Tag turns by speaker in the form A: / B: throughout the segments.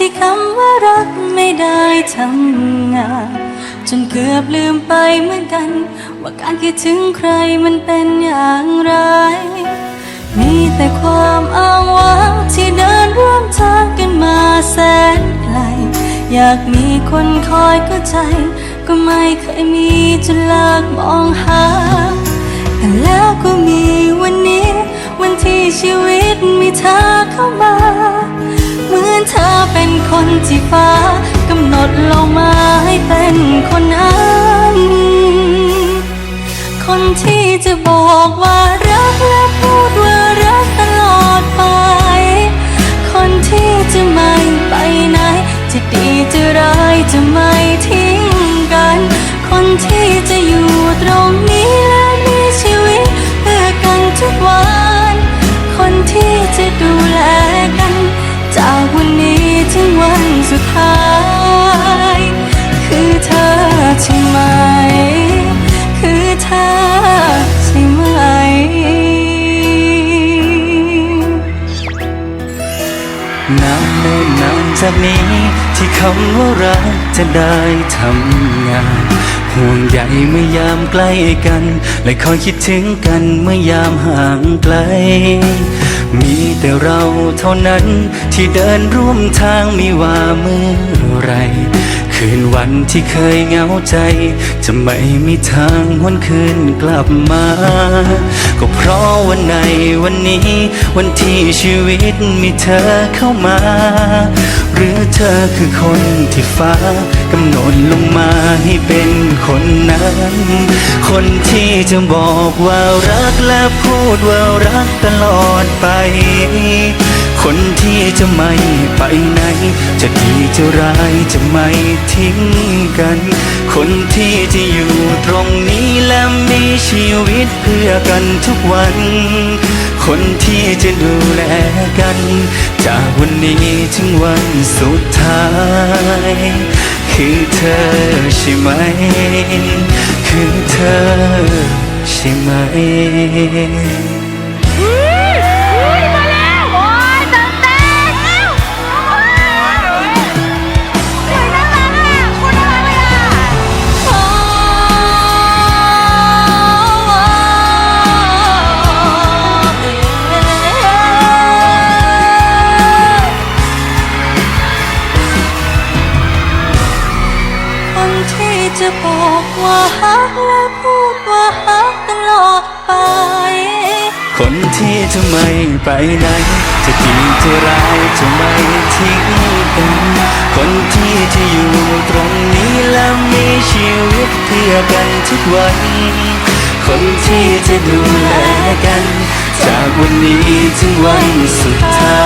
A: ที่คำว่ารักไม่ได้ทำงานจนเกือบลืมไปเหมือนกัน ว่าการคิดถึงใครมันเป็นอย่างไร มีแต่ความอ้างว้างที่เดินร่วมทางกันมาแสนไกล อยากมีคนคอยเข้าใจ ก็ไม่เคยมีจนเลิกมองหา แต่แล้วก็มีวันนี้ วันที่ชีวิตมีเธอเข้ามา เธอเป็นคนที่ฟ้ากำหนดลงมาให้เป็นคนนั้น คนที่จะบอกว่ารักและพูดว่ารักตลอดไป คนที่จะไม่ไปไหน จะดีจะร้ายจะไม่ทิ้งกัน คนที่จะอยู่ตรงนี้ สุดท้าย คือเธอใช่ไหม คือเธอใช่ไหม
B: นานเนิ่นนานจากนี้ ที่คำว่ารักจะได้ทำงาน ห่วงใยเมื่อยามใกล้กัน และคอยคิดถึงกันเมื่อยามห่างไกล มีแต่เราเท่านั้นที่เดินร่วมทางไม่ว่าเมื่อไร วันที่เคยเหงาใจ จะไม่มีทางหวนคืนกลับมา ก็เพราะวันในวันนี้ วันที่ชีวิตมีเธอเข้ามา หรือเธอคือคนที่ฟ้ากำหนดลงมาให้เป็นคนนั้น คนที่จะบอกว่ารักและพูดว่ารักตลอดไป คนที่จะไม่ไปไหน จะดีจะร้ายจะไม่ทิ้งกัน คนที่จะอยู่ตรงนี้และมีชีวิตเพื่อกันทุกวัน คนที่จะดูแลกัน จากวันนี้ถึงวันสุดท้าย คือเธอใช่ไหม คือเธอใช่ไหม
A: จะบอกว่าฮักและพูดว่าฮักตลอดไป
B: คนที่จะไม่ไปไหน จะดีจะร้ายจะไม่ทิ้งกัน คนที่จะอยู่ตรงนี้และมีชีวิตเพื่อกันทุกวัน คนที่จะดูแลกัน จากวันนี้ถึงวันสุดท้า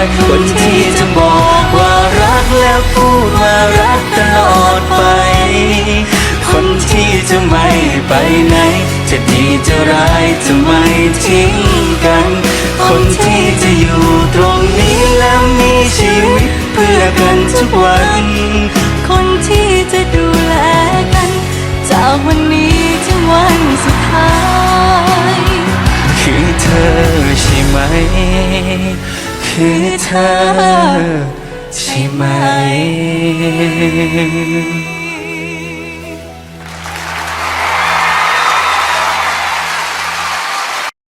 B: ย คนที่จะบอกว่ารักและพูดว่ารักตลอดไปคนที่ จะไม่ไปไหน จะดีจะร้ายจะไม่ทิ้งกัน คนที่จะอยู่ตรงนี้และมีชีวิตเพื่อกันทุกวัน
A: คนที่จะดูแลกัน จากวันนี้ถึงวันสุดท้าย
B: คือเธอใช่ไหม คือเธอใช่ไหม